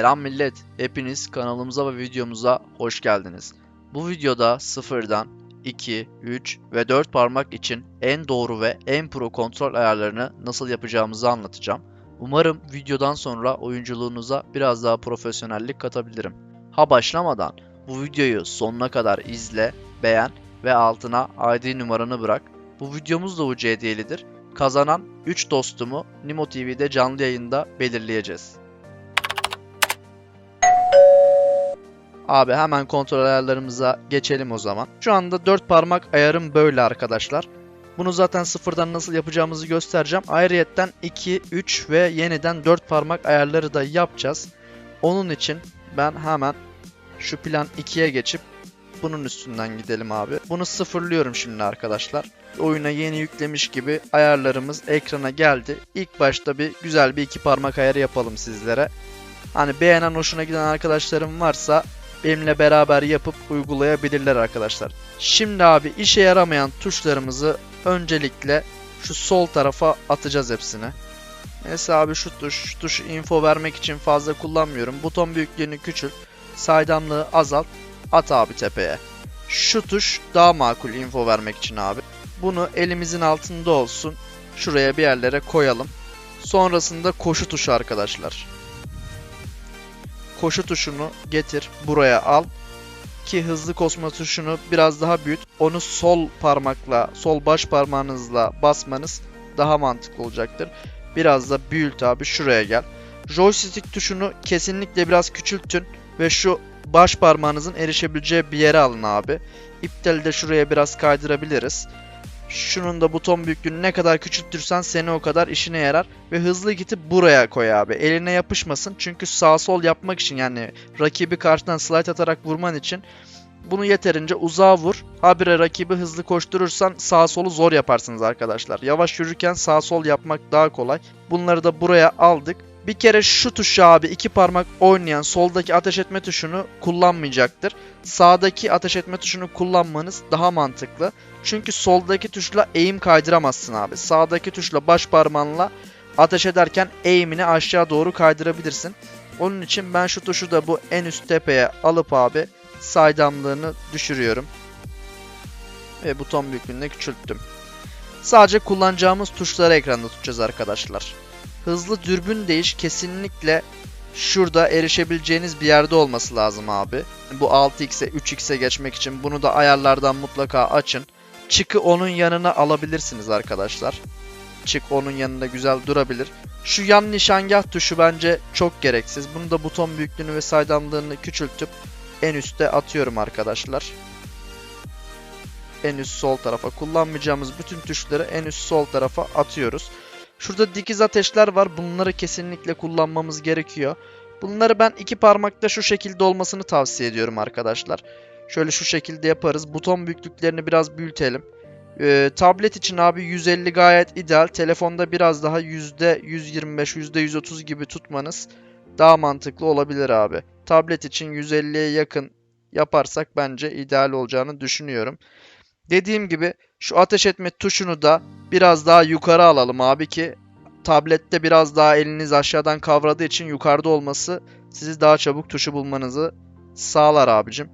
Selam millet, hepiniz kanalımıza ve videomuza hoş geldiniz. Bu videoda sıfırdan 2, 3 ve 4 parmak için en doğru ve en pro kontrol ayarlarını nasıl yapacağımızı anlatacağım. Umarım videodan sonra oyunculuğunuza biraz daha profesyonellik katabilirim. Ha başlamadan bu videoyu sonuna kadar izle, beğen ve altına ID numaranı bırak. Bu videomuz da UC hediyelidir. Kazanan 3 dostumu Nimo TV'de canlı yayında belirleyeceğiz. Abi hemen kontrol ayarlarımıza geçelim o zaman. Şu anda 4 parmak ayarım böyle arkadaşlar. Bunu zaten sıfırdan nasıl yapacağımızı göstereceğim. Ayrıyetten 2, 3 ve yeniden 4 parmak ayarları da yapacağız. Onun için ben hemen şu plan 2'ye geçip bunun üstünden gidelim abi. Bunu sıfırlıyorum şimdi arkadaşlar. Oyuna yeni yüklemiş gibi ayarlarımız ekrana geldi. İlk başta bir güzel bir iki parmak ayarı yapalım sizlere. Hani beğenen hoşuna giden arkadaşlarım varsa benimle beraber yapıp uygulayabilirler arkadaşlar. Şimdi abi işe yaramayan tuşlarımızı öncelikle şu sol tarafa atacağız hepsini. Mesela abi şu tuş, şu tuş info vermek için fazla kullanmıyorum. Buton büyüklüğünü küçült, saydamlığı azalt, at abi tepeye. Şu tuş daha makul info vermek için abi. Bunu elimizin altında olsun. Şuraya bir yerlere koyalım. Sonrasında koşu tuşu arkadaşlar koşu tuşunu getir buraya al ki hızlı koşma tuşunu biraz daha büyüt. Onu sol parmakla, sol baş parmağınızla basmanız daha mantıklı olacaktır. Biraz da büyült abi şuraya gel. Joystick tuşunu kesinlikle biraz küçültün ve şu baş parmağınızın erişebileceği bir yere alın abi. İptali de şuraya biraz kaydırabiliriz. Şunun da buton büyüklüğünü ne kadar küçültürsen seni o kadar işine yarar. Ve hızlı gitip buraya koy abi. Eline yapışmasın. Çünkü sağ sol yapmak için yani rakibi karşıdan slide atarak vurman için bunu yeterince uzağa vur. Habire rakibi hızlı koşturursan sağ solu zor yaparsınız arkadaşlar. Yavaş yürürken sağ sol yapmak daha kolay. Bunları da buraya aldık. Bir kere şu tuşu abi iki parmak oynayan soldaki ateş etme tuşunu kullanmayacaktır. Sağdaki ateş etme tuşunu kullanmanız daha mantıklı. Çünkü soldaki tuşla eğim kaydıramazsın abi. Sağdaki tuşla baş parmağınla ateş ederken eğimini aşağı doğru kaydırabilirsin. Onun için ben şu tuşu da bu en üst tepeye alıp abi saydamlığını düşürüyorum. Ve buton büyüklüğünü küçülttüm. Sadece kullanacağımız tuşları ekranda tutacağız arkadaşlar. Hızlı dürbün değiş kesinlikle şurada erişebileceğiniz bir yerde olması lazım abi. Bu 6x'e 3x'e geçmek için bunu da ayarlardan mutlaka açın. Çıkı onun yanına alabilirsiniz arkadaşlar. Çık onun yanında güzel durabilir. Şu yan nişangah tuşu bence çok gereksiz. Bunu da buton büyüklüğünü ve saydamlığını küçültüp en üste atıyorum arkadaşlar. En üst sol tarafa kullanmayacağımız bütün tuşları en üst sol tarafa atıyoruz. Şurada dikiz ateşler var. Bunları kesinlikle kullanmamız gerekiyor. Bunları ben iki parmakta şu şekilde olmasını tavsiye ediyorum arkadaşlar. Şöyle şu şekilde yaparız. Buton büyüklüklerini biraz büyütelim. Ee, tablet için abi 150 gayet ideal. Telefonda biraz daha %125, %130 gibi tutmanız daha mantıklı olabilir abi. Tablet için 150'ye yakın yaparsak bence ideal olacağını düşünüyorum. Dediğim gibi şu ateş etme tuşunu da biraz daha yukarı alalım abi ki tablette biraz daha eliniz aşağıdan kavradığı için yukarıda olması sizi daha çabuk tuşu bulmanızı sağlar abicim.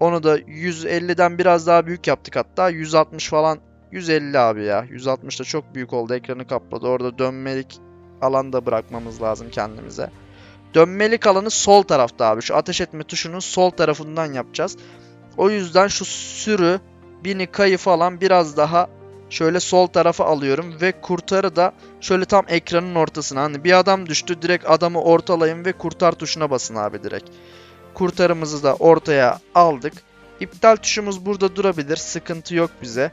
Onu da 150'den biraz daha büyük yaptık hatta 160 falan 150 abi ya 160 da çok büyük oldu ekranı kapladı orada dönmelik alan da bırakmamız lazım kendimize. Dönmelik alanı sol tarafta abi şu ateş etme tuşunun sol tarafından yapacağız. O yüzden şu sürü bini kayı falan biraz daha şöyle sol tarafa alıyorum ve kurtarı da şöyle tam ekranın ortasına. Hani bir adam düştü direkt adamı ortalayın ve kurtar tuşuna basın abi direkt. Kurtarımızı da ortaya aldık. İptal tuşumuz burada durabilir. Sıkıntı yok bize.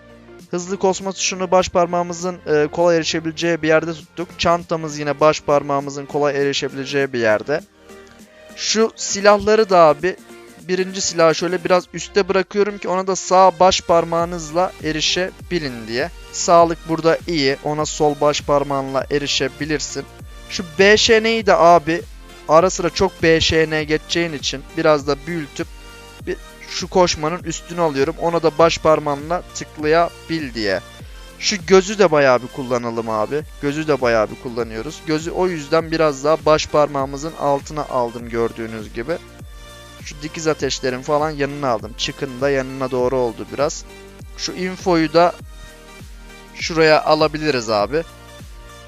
Hızlı kosma tuşunu baş parmağımızın e, kolay erişebileceği bir yerde tuttuk. Çantamız yine baş parmağımızın kolay erişebileceği bir yerde. Şu silahları da abi birinci silahı şöyle biraz üste bırakıyorum ki ona da sağ baş parmağınızla erişebilin diye. Sağlık burada iyi. Ona sol baş parmağınla erişebilirsin. Şu BŞN'yi de abi ara sıra çok BŞN geçeceğin için biraz da büyütüp bir şu koşmanın üstünü alıyorum. Ona da baş parmağımla tıklayabil diye. Şu gözü de bayağı bir kullanalım abi. Gözü de bayağı bir kullanıyoruz. Gözü o yüzden biraz daha baş parmağımızın altına aldım gördüğünüz gibi. Şu dikiz ateşlerin falan yanına aldım. Çıkın da yanına doğru oldu biraz. Şu infoyu da şuraya alabiliriz abi.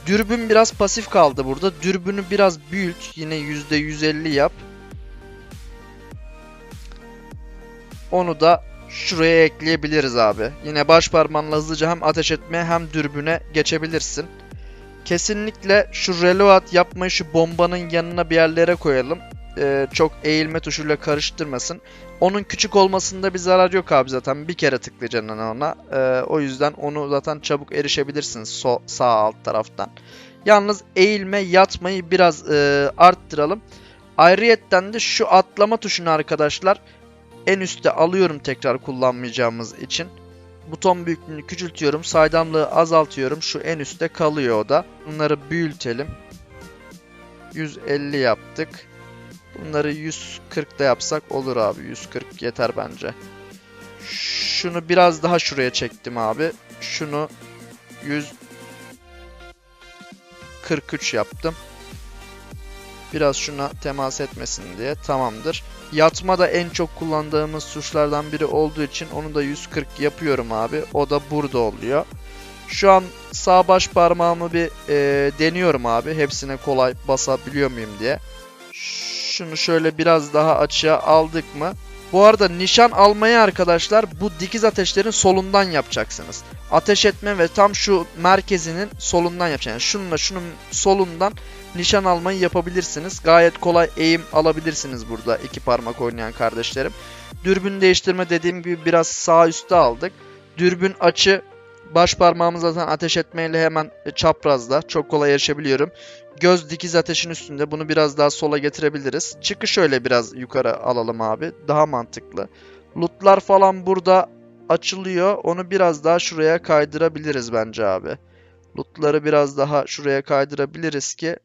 Dürbün biraz pasif kaldı burada. Dürbünü biraz büyüt. Yine %150 yap. Onu da şuraya ekleyebiliriz abi. Yine baş parmağınla hızlıca hem ateş etmeye hem dürbüne geçebilirsin. Kesinlikle şu reload yapmayı şu bombanın yanına bir yerlere koyalım. Ee, çok eğilme tuşuyla karıştırmasın. Onun küçük olmasında bir zarar yok abi zaten. Bir kere tıklayacaksın ona. Ee, o yüzden onu zaten çabuk erişebilirsiniz so- sağ alt taraftan. Yalnız eğilme yatmayı biraz e, arttıralım. Ayrıyetten de şu atlama tuşunu arkadaşlar en üstte alıyorum tekrar kullanmayacağımız için. Buton büyüklüğünü küçültüyorum. Saydamlığı azaltıyorum. Şu en üstte kalıyor o da. Bunları büyütelim. 150 yaptık. Bunları 140 da yapsak olur abi. 140 yeter bence. Şunu biraz daha şuraya çektim abi. Şunu 143 yaptım. Biraz şuna temas etmesin diye. Tamamdır. Yatma da en çok kullandığımız tuşlardan biri olduğu için onu da 140 yapıyorum abi. O da burada oluyor. Şu an sağ baş parmağımı bir e, deniyorum abi. Hepsine kolay basabiliyor muyum diye. Şunu şöyle biraz daha açığa aldık mı? Bu arada nişan almayı arkadaşlar bu dikiz ateşlerin solundan yapacaksınız. Ateş etme ve tam şu merkezinin solundan yapacaksınız. Şununla şunun solundan nişan almayı yapabilirsiniz. Gayet kolay eğim alabilirsiniz burada iki parmak oynayan kardeşlerim. Dürbün değiştirme dediğim gibi biraz sağ üstte aldık. Dürbün açı baş parmağımı zaten ateş etmeyle hemen çaprazda. Çok kolay erişebiliyorum. Göz dikiz ateşin üstünde. Bunu biraz daha sola getirebiliriz. Çıkı şöyle biraz yukarı alalım abi. Daha mantıklı. Lootlar falan burada açılıyor. Onu biraz daha şuraya kaydırabiliriz bence abi. Lootları biraz daha şuraya kaydırabiliriz ki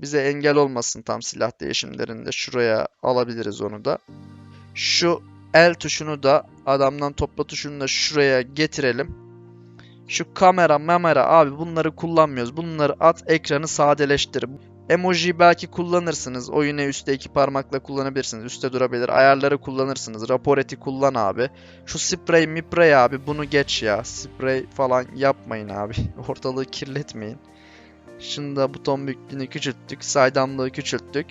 bize engel olmasın tam silah değişimlerinde. Şuraya alabiliriz onu da. Şu el tuşunu da adamdan topla tuşunu da şuraya getirelim. Şu kamera memera abi bunları kullanmıyoruz. Bunları at ekranı sadeleştir. Emoji belki kullanırsınız. O yine üstte iki parmakla kullanabilirsiniz. Üste durabilir. Ayarları kullanırsınız. Rapor eti kullan abi. Şu sprey miprey abi bunu geç ya. Sprey falan yapmayın abi. Ortalığı kirletmeyin. Şunu da buton büyüklüğünü küçülttük. Saydamlığı küçülttük.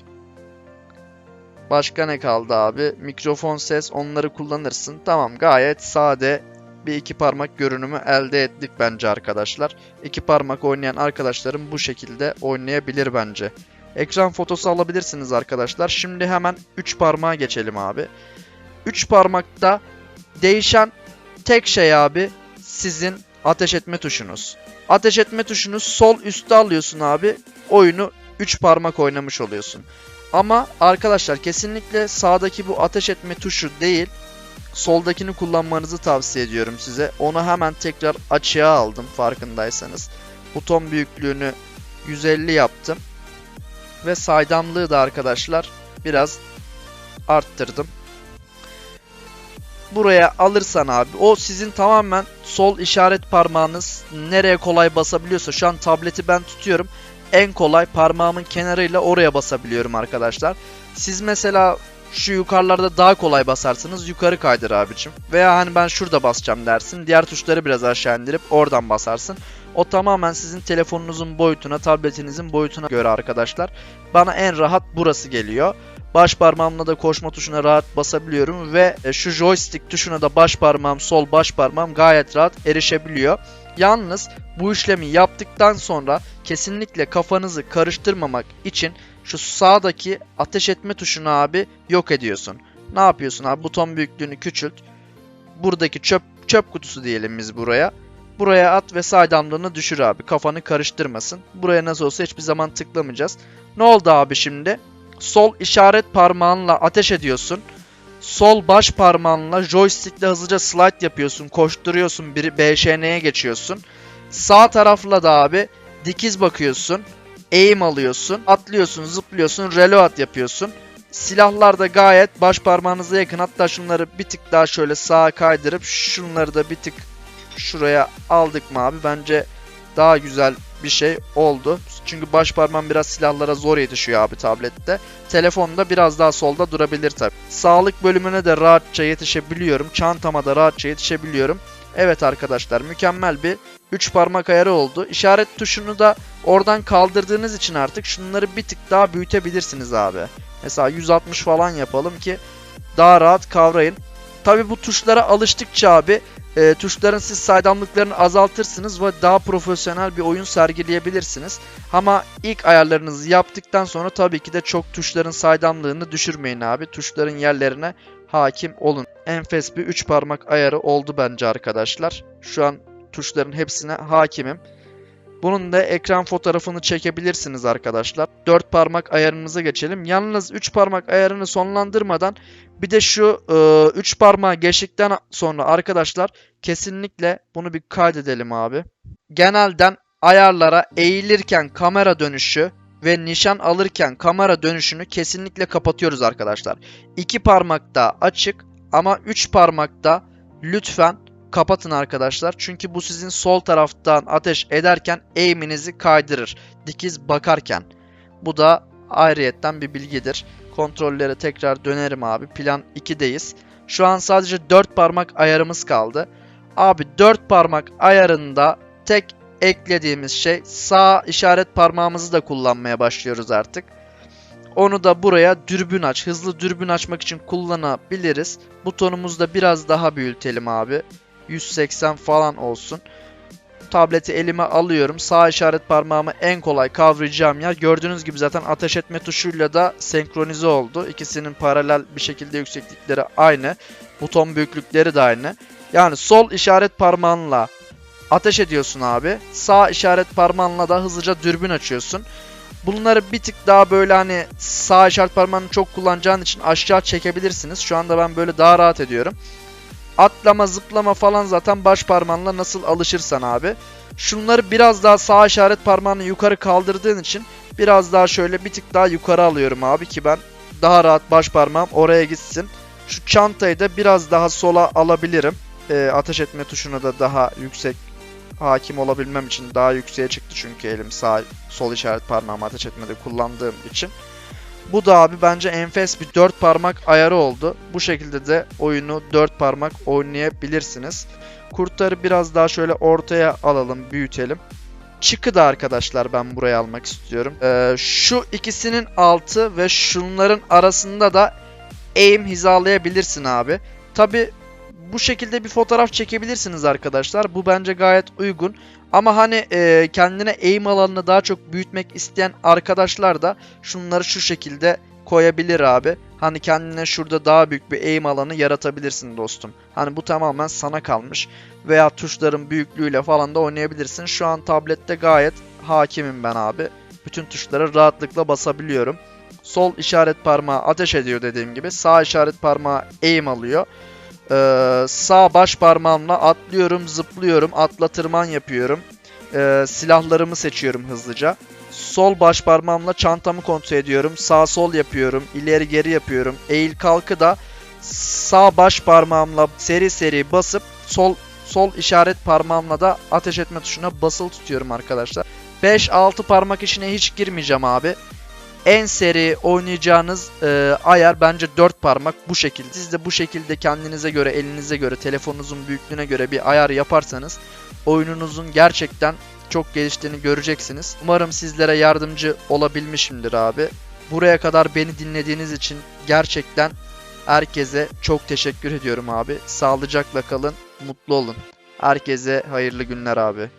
Başka ne kaldı abi? Mikrofon ses onları kullanırsın. Tamam gayet sade bir iki parmak görünümü elde ettik bence arkadaşlar. İki parmak oynayan arkadaşlarım bu şekilde oynayabilir bence. Ekran fotosu alabilirsiniz arkadaşlar. Şimdi hemen 3 parmağa geçelim abi. 3 parmakta değişen tek şey abi sizin ateş etme tuşunuz. Ateş etme tuşunu sol üstte alıyorsun abi. Oyunu 3 parmak oynamış oluyorsun. Ama arkadaşlar kesinlikle sağdaki bu ateş etme tuşu değil soldakini kullanmanızı tavsiye ediyorum size. Onu hemen tekrar açığa aldım farkındaysanız. Buton büyüklüğünü 150 yaptım. Ve saydamlığı da arkadaşlar biraz arttırdım. Buraya alırsan abi o sizin tamamen sol işaret parmağınız nereye kolay basabiliyorsa şu an tableti ben tutuyorum. En kolay parmağımın kenarıyla oraya basabiliyorum arkadaşlar. Siz mesela şu yukarılarda daha kolay basarsınız. Yukarı kaydır abicim. Veya hani ben şurada basacağım dersin. Diğer tuşları biraz aşağı indirip oradan basarsın. O tamamen sizin telefonunuzun boyutuna, tabletinizin boyutuna göre arkadaşlar. Bana en rahat burası geliyor. Baş parmağımla da koşma tuşuna rahat basabiliyorum ve e, şu joystick tuşuna da baş parmağım, sol baş parmağım gayet rahat erişebiliyor. Yalnız bu işlemi yaptıktan sonra kesinlikle kafanızı karıştırmamak için şu sağdaki ateş etme tuşunu abi yok ediyorsun. Ne yapıyorsun abi? Buton büyüklüğünü küçült. Buradaki çöp çöp kutusu diyelim biz buraya. Buraya at ve saydamlığını düşür abi. Kafanı karıştırmasın. Buraya nasıl olsa hiçbir zaman tıklamayacağız. Ne oldu abi şimdi? Sol işaret parmağınla ateş ediyorsun. Sol baş parmağınla joystickle hızlıca slide yapıyorsun. Koşturuyorsun. Bir BŞN'ye geçiyorsun. Sağ tarafla da abi dikiz bakıyorsun aim alıyorsun, atlıyorsun, zıplıyorsun, reload yapıyorsun. Silahlar da gayet baş parmağınıza yakın. Hatta şunları bir tık daha şöyle sağa kaydırıp şunları da bir tık şuraya aldık mı abi? Bence daha güzel bir şey oldu. Çünkü baş parmağım biraz silahlara zor yetişiyor abi tablette. Telefonda biraz daha solda durabilir tabi. Sağlık bölümüne de rahatça yetişebiliyorum. Çantama da rahatça yetişebiliyorum. Evet arkadaşlar mükemmel bir 3 parmak ayarı oldu. İşaret tuşunu da oradan kaldırdığınız için artık şunları bir tık daha büyütebilirsiniz abi. Mesela 160 falan yapalım ki daha rahat kavrayın. Tabi bu tuşlara alıştıkça abi e, tuşların siz saydamlıklarını azaltırsınız ve daha profesyonel bir oyun sergileyebilirsiniz. Ama ilk ayarlarınızı yaptıktan sonra tabii ki de çok tuşların saydamlığını düşürmeyin abi. Tuşların yerlerine hakim olun. Enfes bir 3 parmak ayarı oldu bence arkadaşlar. Şu an tuşların hepsine hakimim. Bunun da ekran fotoğrafını çekebilirsiniz arkadaşlar. 4 parmak ayarınıza geçelim. Yalnız 3 parmak ayarını sonlandırmadan bir de şu 3 parmağı geçtikten sonra arkadaşlar kesinlikle bunu bir kaydedelim abi. Genelden ayarlara eğilirken kamera dönüşü ve nişan alırken kamera dönüşünü kesinlikle kapatıyoruz arkadaşlar. 2 parmakta açık ama 3 parmakta lütfen kapatın arkadaşlar. Çünkü bu sizin sol taraftan ateş ederken aim'inizi kaydırır. Dikiz bakarken. Bu da ayrıyetten bir bilgidir. Kontrollere tekrar dönerim abi. Plan 2'deyiz. Şu an sadece 4 parmak ayarımız kaldı. Abi 4 parmak ayarında tek eklediğimiz şey sağ işaret parmağımızı da kullanmaya başlıyoruz artık. Onu da buraya dürbün aç, hızlı dürbün açmak için kullanabiliriz. Butonumuzu da biraz daha büyütelim abi. 180 falan olsun. Tableti elime alıyorum. Sağ işaret parmağımı en kolay kavrayacağım yer. Gördüğünüz gibi zaten ateş etme tuşuyla da senkronize oldu. İkisinin paralel bir şekilde yükseklikleri aynı. Buton büyüklükleri de aynı. Yani sol işaret parmağınla ateş ediyorsun abi. Sağ işaret parmağınla da hızlıca dürbün açıyorsun. Bunları bir tık daha böyle hani sağ işaret parmağını çok kullanacağın için aşağı çekebilirsiniz. Şu anda ben böyle daha rahat ediyorum. Atlama zıplama falan zaten baş parmağınla nasıl alışırsan abi. Şunları biraz daha sağ işaret parmağını yukarı kaldırdığın için biraz daha şöyle bir tık daha yukarı alıyorum abi ki ben daha rahat baş parmağım oraya gitsin. Şu çantayı da biraz daha sola alabilirim. Ee, ateş etme tuşuna da daha yüksek hakim olabilmem için daha yükseğe çıktı çünkü elim sağ sol işaret parmağımı ateş etmede kullandığım için. Bu da abi bence enfes bir 4 parmak ayarı oldu. Bu şekilde de oyunu 4 parmak oynayabilirsiniz. Kurtları biraz daha şöyle ortaya alalım, büyütelim. Çıkı da arkadaşlar ben buraya almak istiyorum. Ee, şu ikisinin altı ve şunların arasında da aim hizalayabilirsin abi. Tabi bu şekilde bir fotoğraf çekebilirsiniz arkadaşlar. Bu bence gayet uygun. Ama hani e, kendine aim alanını daha çok büyütmek isteyen arkadaşlar da şunları şu şekilde koyabilir abi. Hani kendine şurada daha büyük bir aim alanı yaratabilirsin dostum. Hani bu tamamen sana kalmış. Veya tuşların büyüklüğüyle falan da oynayabilirsin. Şu an tablette gayet hakimim ben abi. Bütün tuşlara rahatlıkla basabiliyorum. Sol işaret parmağı ateş ediyor dediğim gibi. Sağ işaret parmağı aim alıyor. Ee, sağ baş parmağımla atlıyorum, zıplıyorum, atla tırman yapıyorum. Ee, silahlarımı seçiyorum hızlıca. Sol baş parmağımla çantamı kontrol ediyorum. Sağ sol yapıyorum, ileri geri yapıyorum. Eğil kalkı da sağ baş parmağımla seri seri basıp sol sol işaret parmağımla da ateş etme tuşuna basılı tutuyorum arkadaşlar. 5-6 parmak işine hiç girmeyeceğim abi en seri oynayacağınız e, ayar bence 4 parmak bu şekilde. Siz de bu şekilde kendinize göre, elinize göre, telefonunuzun büyüklüğüne göre bir ayar yaparsanız oyununuzun gerçekten çok geliştiğini göreceksiniz. Umarım sizlere yardımcı olabilmişimdir abi. Buraya kadar beni dinlediğiniz için gerçekten herkese çok teşekkür ediyorum abi. Sağlıcakla kalın, mutlu olun. Herkese hayırlı günler abi.